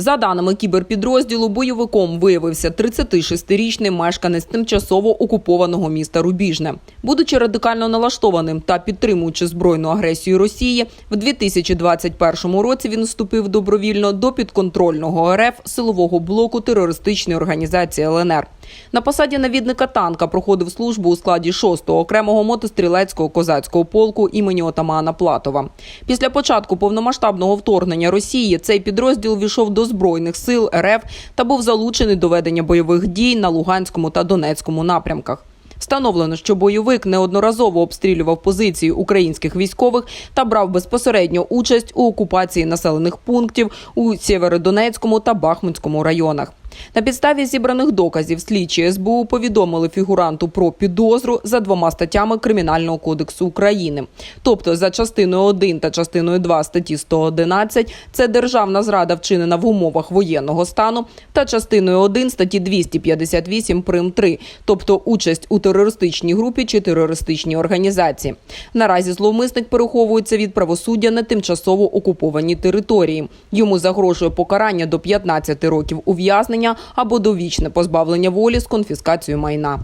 За даними кіберпідрозділу, бойовиком виявився 36-річний мешканець тимчасово окупованого міста Рубіжне. Будучи радикально налаштованим та підтримуючи збройну агресію Росії, в 2021 році він вступив добровільно до підконтрольного РФ силового блоку терористичної організації ЛНР. На посаді навідника танка проходив службу у складі 6-го окремого мотострілецького козацького полку імені отамана Платова. Після початку повномасштабного вторгнення Росії цей підрозділ війшов до збройних сил РФ та був залучений до ведення бойових дій на Луганському та Донецькому напрямках. Встановлено, що бойовик неодноразово обстрілював позиції українських військових та брав безпосередньо участь у окупації населених пунктів у Сєверодонецькому та Бахмутському районах. На підставі зібраних доказів слідчі СБУ повідомили фігуранту про підозру за двома статтями Кримінального кодексу України. Тобто за частиною 1 та частиною 2 статті 111 – це державна зрада вчинена в умовах воєнного стану, та частиною 1 статті 258 прим 3, тобто участь у терористичній групі чи терористичній організації. Наразі зловмисник переховується від правосуддя на тимчасово окупованій території. Йому загрожує покарання до 15 років ув'язнення або довічне позбавлення волі з конфіскацією майна.